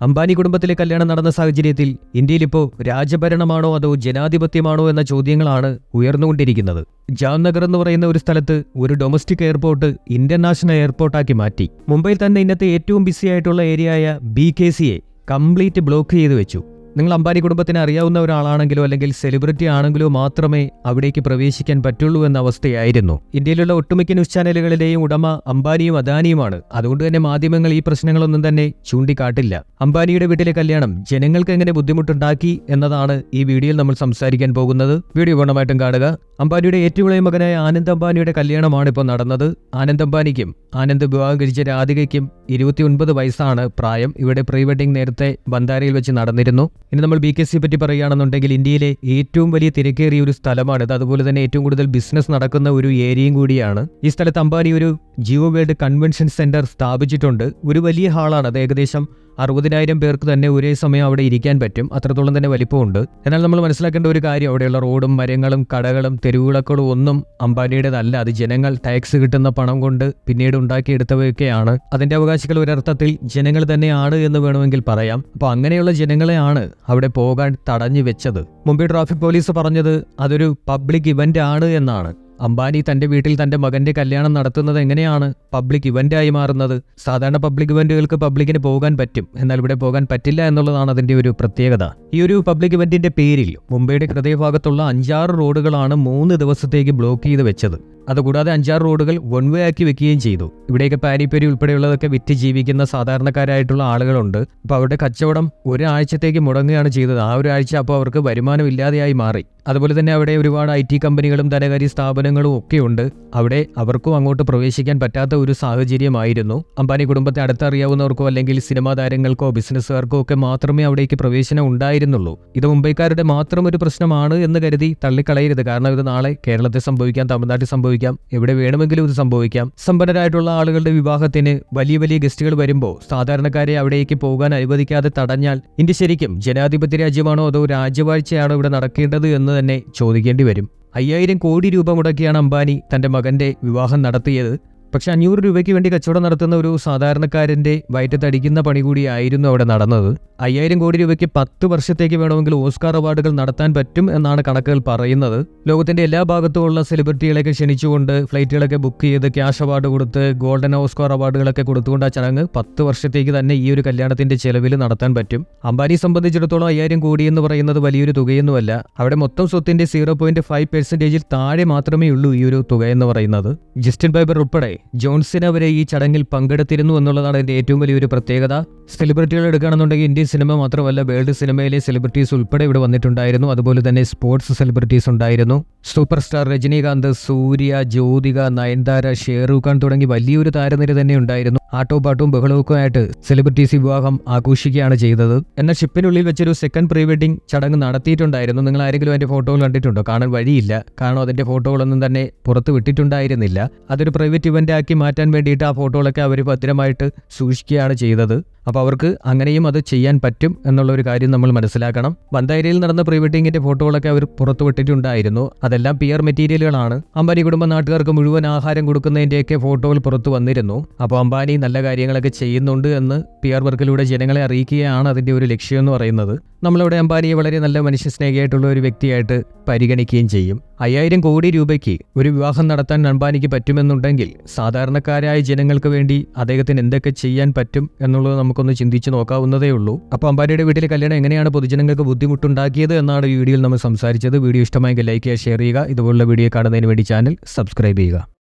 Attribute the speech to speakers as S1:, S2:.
S1: അംബാനി കുടുംബത്തിലെ കല്യാണം നടന്ന സാഹചര്യത്തിൽ ഇന്ത്യയിലിപ്പോൾ രാജഭരണമാണോ അതോ ജനാധിപത്യമാണോ എന്ന ചോദ്യങ്ങളാണ് ഉയർന്നുകൊണ്ടിരിക്കുന്നത്. ജാംനഗർ എന്ന് പറയുന്ന ഒരു സ്ഥലത്ത് ഒരു ഡൊമസ്റ്റിക് എയർപോർട്ട് ഇന്റർനാഷണൽ എയർപോർട്ടാക്കി മാറ്റി. മുംബൈയിൽ തന്നെ ഇന്നത്തെ ഏറ്റവും ബിസി ആയിട്ടുള്ള ഏരിയയായ ബി കെ സിയെ കംപ്ലീറ്റ് ബ്ലോക്ക് ചെയ്തു വെച്ചു. നിങ്ങൾ അംബാനി കുടുംബത്തിന് അറിയാവുന്ന ഒരാളാണെങ്കിലോ അല്ലെങ്കിൽ സെലിബ്രിറ്റി ആണെങ്കിലോ മാത്രമേ അവിടേക്ക് പ്രവേശിക്കാൻ പറ്റുള്ളൂ എന്ന അവസ്ഥയായിരുന്നു. ഇന്ത്യയിലുള്ള ഒട്ടുമിക്ക ന്യൂസ് ചാനലുകളിലെയും ഉടമ അംബാനിയും അദാനിയുമാണ്. അതുകൊണ്ട് തന്നെ മാധ്യമങ്ങൾ ഈ പ്രശ്നങ്ങളൊന്നും തന്നെ ചൂണ്ടിക്കാട്ടില്ല. അംബാനിയുടെ വീട്ടിലെ കല്യാണം ജനങ്ങൾക്ക് എങ്ങനെ ബുദ്ധിമുട്ടുണ്ടാക്കി എന്നതാണ് ഈ വീഡിയോയിൽ നമ്മൾ സംസാരിക്കാൻ പോകുന്നത്. വീഡിയോ പൂർണമായിട്ടും കാണുക. അംബാനിയുടെ ഏറ്റവും ഇളയ മകനായ ആനന്ദ് അംബാനിയുടെ കല്യാണമാണ് ഇപ്പോൾ നടന്നത്. ആനന്ദ് അംബാനിക്കും ആനന്ദ് വിവാഹം കഴിച്ച രാധികയ്ക്കും ഇരുപത്തിയൊൻപത് വയസ്സാണ് പ്രായം. ഇവിടെ പ്രീ വെഡിംഗ് നേരത്തെ ബന്ദാരയിൽ വെച്ച് നടന്നിരുന്നു. ഇനി നമ്മൾ ബി കെ സി പറ്റി പറയുകയാണെന്നുണ്ടെങ്കിൽ ഇന്ത്യയിലെ ഏറ്റവും വലിയ തിരക്കേറിയ ഒരു സ്ഥലമാണിത് അതുപോലെ തന്നെ ഏറ്റവും കൂടുതൽ ബിസിനസ് നടക്കുന്ന ഒരു ഏരിയയും കൂടിയാണ്. ഈ സ്ഥലത്ത് അംബാനി ഒരു ജിയോ വേൾഡ് കൺവെൻഷൻ സെന്റർ സ്ഥാപിച്ചിട്ടുണ്ട്. ഒരു വലിയ ഹാളാണ്. അത് ഏകദേശം അറുപതിനായിരം പേർക്ക് തന്നെ ഒരേ സമയം അവിടെ ഇരിക്കാൻ പറ്റും. അത്രത്തോളം തന്നെ വലിപ്പമുണ്ട്. എന്നാൽ നമ്മൾ മനസ്സിലാക്കേണ്ട ഒരു കാര്യം അവിടെയുള്ള റോഡും മരങ്ങളും കടകളും തെരുവുകളക്കളും ഒന്നും അംബാനിയുടേതല്ല. അത് ജനങ്ങൾ ടാക്സ് കിട്ടുന്ന പണം കൊണ്ട് പിന്നീട് ഉണ്ടാക്കിയെടുത്തവയൊക്കെയാണ്. അതിന്റെ അവകാശികൾ ഒരർത്ഥത്തിൽ ജനങ്ങൾ തന്നെയാണ് എന്ന് വേണമെങ്കിൽ പറയാം. അപ്പോൾ അങ്ങനെയുള്ള ജനങ്ങളെയാണ് അവിടെ പോകാൻ തടഞ്ഞു വെച്ചത്. മുംബൈ ട്രാഫിക് പോലീസ് പറഞ്ഞത് അതൊരു പബ്ലിക് ഇവന്റ് ആണ് എന്നാണ്. അംബാനി തന്റെ വീട്ടിൽ തന്റെ മകന്റെ കല്യാണം നടത്തുന്നത് എങ്ങനെയാണ്? പബ്ലിക് ഇവന്റായി മാറുന്നത്. സാധാരണ പബ്ലിക് ഇവന്റുകൾക്ക് പബ്ലിക്കിന് പോകാൻ പറ്റും. എന്നാൽ ഇവിടെ പോകാൻ പറ്റില്ല എന്നുള്ളതാണ് അതിന്റെ ഒരു പ്രത്യേകത. ഈ ഒരു പബ്ലിക് ഇവന്റിന്റെ പേരിൽ മുംബൈയുടെ ഹൃദയഭാഗത്തുള്ള അഞ്ചാറ് റോഡുകളാണ് മൂന്ന് ദിവസത്തേക്ക് ബ്ലോക്ക് ചെയ്ത് വെച്ചത്. അതുകൂടാതെ അഞ്ചാറ് റോഡുകൾ വൺ വേ ആക്കി വെക്കുകയും ചെയ്തു. ഇവിടെയൊക്കെ പാരിപ്പേരി ഉൾപ്പെടെയുള്ളതൊക്കെ വിറ്റ് ജീവിക്കുന്ന സാധാരണക്കാരായിട്ടുള്ള ആളുകളുണ്ട്. അപ്പോൾ അവരുടെ കച്ചവടം ഒരാഴ്ചത്തേക്ക് മുടങ്ങുകയാണ് ചെയ്തത്. ആ ഒരാഴ്ച അപ്പോൾ അവർക്ക് വരുമാനം ഇല്ലാതെയായി മാറി. അതുപോലെ തന്നെ അവിടെ ഒരുപാട് ഐ ടി കമ്പനികളും ധനകാര്യ സ്ഥാപനങ്ങളും ഒക്കെ ഉണ്ട്. അവിടെ അവർക്കും അങ്ങോട്ട് പ്രവേശിക്കാൻ പറ്റാത്ത ഒരു സാഹചര്യമായിരുന്നു. അംബാനി കുടുംബത്തെ അടുത്തറിയാവുന്നവർക്കോ അല്ലെങ്കിൽ സിനിമാ താരങ്ങൾക്കോ ബിസിനസ്സുകാർക്കോ ഒക്കെ മാത്രമേ അവിടേക്ക് പ്രവേശനം ഉണ്ടായിരുന്നുള്ളൂ. ഇത് മുംബൈക്കാരുടെ മാത്രം ഒരു പ്രശ്നമാണ് എന്ന് കരുതി തള്ളിക്കളയരുത്. കാരണം ഇത് നാളെ കേരളത്തെ സംഭവിക്കാം തമിഴ്നാട്ടിൽ സംഭവിക്കാം എവിടെ വേണമെങ്കിലും ഇത് സംഭവിക്കാം. സമ്പന്നരായിട്ടുള്ള ആളുകളുടെ വിവാഹത്തിന് വലിയ വലിയ ഗസ്റ്റുകൾ വരുമ്പോൾ സാധാരണക്കാരെ അവിടേക്ക് പോകാൻ അനുവദിക്കാതെ തടഞ്ഞാൽ ഇന്ത്യ ശരിക്കും ജനാധിപത്യ രാജ്യമാണോ അതോ രാജ്യവാഴ്ചയാണോ ഇവിടെ നടക്കേണ്ടത് എന്ന് തന്നെ ചോദിക്കേണ്ടി വരും. അയ്യായിരം കോടി രൂപ മുടക്കിയാണ് അംബാനി തന്റെ മകന്റെ വിവാഹം നടത്തിയത്. പക്ഷെ അഞ്ഞൂറ് രൂപയ്ക്ക് വേണ്ടി കച്ചവടം നടത്തുന്ന ഒരു സാധാരണക്കാരന്റെ വയറ്റത്തടിക്കുന്ന പണി കൂടിയായിരുന്നു അവിടെ നടന്നത്. അയ്യായിരം കോടി രൂപയ്ക്ക് പത്ത് വർഷത്തേക്ക് വേണമെങ്കിൽ ഓസ്കാർ അവാർഡുകൾ നടത്താൻ പറ്റും എന്നാണ് കണക്കുകൾ പറയുന്നത്. ലോകത്തിന്റെ എല്ലാ ഭാഗത്തുമുള്ള സെലിബ്രിറ്റികളെയൊക്കെ ക്ഷണിച്ചുകൊണ്ട് ഫ്ലൈറ്റുകളൊക്കെ ബുക്ക് ചെയ്ത് ക്യാഷ് അവാർഡ് കൊടുത്ത് ഗോൾഡൻ ഓസ്കാർ അവാർഡുകളൊക്കെ കൊടുത്തുകൊണ്ട് ആ ചടങ്ങ് പത്ത് വർഷത്തേക്ക് തന്നെ ഈ ഒരു കല്യാണത്തിന്റെ ചെലവിൽ നടത്താൻ പറ്റും. അംബാനിയെ സംബന്ധിച്ചിടത്തോളം അയ്യായിരം കോടി എന്ന് പറയുന്നത് വലിയൊരു തുകയൊന്നുമല്ല. അവിടെ മൊത്തം സ്വത്തിന്റെ സീറോ പോയിന്റ് ഫൈവ് പെർസെന്റേജിൽ താഴെ മാത്രമേ ഉള്ളൂ ഈ ഒരു തുക എന്ന് പറയുന്നത്. ജസ്റ്റിൻ ബൈബർ ഉൾപ്പെടെ ജോൺസിന് അവരെ ഈ ചടങ്ങിൽ പങ്കെടുത്തിരുന്നു എന്നുള്ളതാണ് അതിന്റെ ഏറ്റവും വലിയൊരു പ്രത്യേകത. സെലിബ്രിറ്റികൾ എടുക്കുകയാണെന്നുണ്ടെങ്കിൽ ഇന്ത്യൻ സിനിമ മാത്രമല്ല വേൾഡ് സിനിമയിലെ സെലിബ്രിറ്റീസ് ഉൾപ്പെടെ ഇവിടെ വന്നിട്ടുണ്ടായിരുന്നു. അതുപോലെ തന്നെ സ്പോർട്സ് സെലിബ്രിറ്റീസ് ഉണ്ടായിരുന്നു. സൂപ്പർ സ്റ്റാർ രജനീകാന്ത് സൂര്യ ജ്യോതിക നയൻതാര ഷേറൂഖ് ഖാൻ തുടങ്ങി വലിയൊരു താരനിര തന്നെ ഉണ്ടായിരുന്നു. ആട്ടോപാട്ടും ബഹളവും ആയിട്ട് സെലിബ്രിറ്റീസ് വിവാഹം ആഘോഷിക്കുകയാണ് ചെയ്തത്. എന്നാൽ ഷിപ്പിനുള്ളിൽ വെച്ചൊരു സെക്കൻഡ് പ്രീ വെഡിങ് ചടങ്ങ് നടത്തിയിട്ടുണ്ടായിരുന്നു. നിങ്ങൾ ആരെങ്കിലും അതിന്റെ ഫോട്ടോകൾ കണ്ടിട്ടുണ്ടോ? കാണാൻ വഴിയില്ല. കാരണം അതിന്റെ ഫോട്ടോകളൊന്നും തന്നെ പുറത്ത് വിട്ടിട്ടുണ്ടായിരുന്നില്ല. അതൊരു പ്രൈവറ്റ് ഇവന്റ് ആക്കി മാറ്റാൻ വേണ്ടിയിട്ട് ആ ഫോട്ടോകളൊക്കെ അവർ ഭദ്രമായിട്ട് സൂക്ഷിക്കുകയാണ് ചെയ്തത്. അപ്പോൾ അവർക്ക് അങ്ങനെയും അത് ചെയ്യാൻ പറ്റും എന്നുള്ള ഒരു കാര്യം നമ്മൾ മനസ്സിലാക്കണം. ബന്താരിയിൽ നടന്ന പ്രീ വെഡിങ്ങിന്റെ ഫോട്ടോകളൊക്കെ അവർ പുറത്തു വിട്ടിട്ടുണ്ടായിരുന്നു. അതെല്ലാം പിയർ മെറ്റീരിയലുകളാണ് അംബാനി കുടുംബ നാട്ടുകാർക്ക് മുഴുവൻ ആഹാരം കൊടുക്കുന്നതിന്റെയൊക്കെ ഫോട്ടോകൾ പുറത്തു വന്നിരുന്നു. അപ്പോൾ അംബാനി നല്ല കാര്യങ്ങളൊക്കെ ചെയ്യുന്നുണ്ട് എന്ന് പിയർ വർക്കിലൂടെ ജനങ്ങളെ അറിയിക്കുകയാണ് അതിന്റെ ഒരു ലക്ഷ്യം എന്ന് പറയുന്നത്. നമ്മളിവിടെ അംബാനിയെ വളരെ നല്ല മനുഷ്യ സ്നേഹിയായിട്ടുള്ള ഒരു വ്യക്തിയായിട്ട് പരിഗണിക്കുകയും ചെയ്യും. അയ്യായിരം കോടി രൂപയ്ക്ക് ഒരു വിവാഹം നടത്താൻ അംബാനിക്ക് പറ്റുമെന്നുണ്ടെങ്കിൽ സാധാരണക്കാരായ ജനങ്ങൾക്ക് വേണ്ടി അദ്ദേഹത്തിന് എന്തൊക്കെ ചെയ്യാൻ പറ്റും എന്നുള്ളത് നമുക്കൊന്ന് ചിന്തിച്ച് നോക്കാവുന്നതേ ഉള്ളൂ. അപ്പോൾ അംബാനിയുടെ വീട്ടിലെ കല്യാണം എങ്ങനെയാണ് പൊതുജനങ്ങൾക്ക് ബുദ്ധിമുട്ടുണ്ടാക്കിയത് എന്നാണ് ഈ വീഡിയോയിൽ നമ്മൾ സംസാരിച്ചത്. വീഡിയോ ഇഷ്ടമായെങ്കിൽ ലൈക്ക് ചെയ്യുക ഷെയർ ചെയ്യുക. ഇതുപോലുള്ള വീഡിയോ കാണുന്നതിന് വേണ്ടി ചാനൽ സബ്സ്ക്രൈബ് ചെയ്യുക.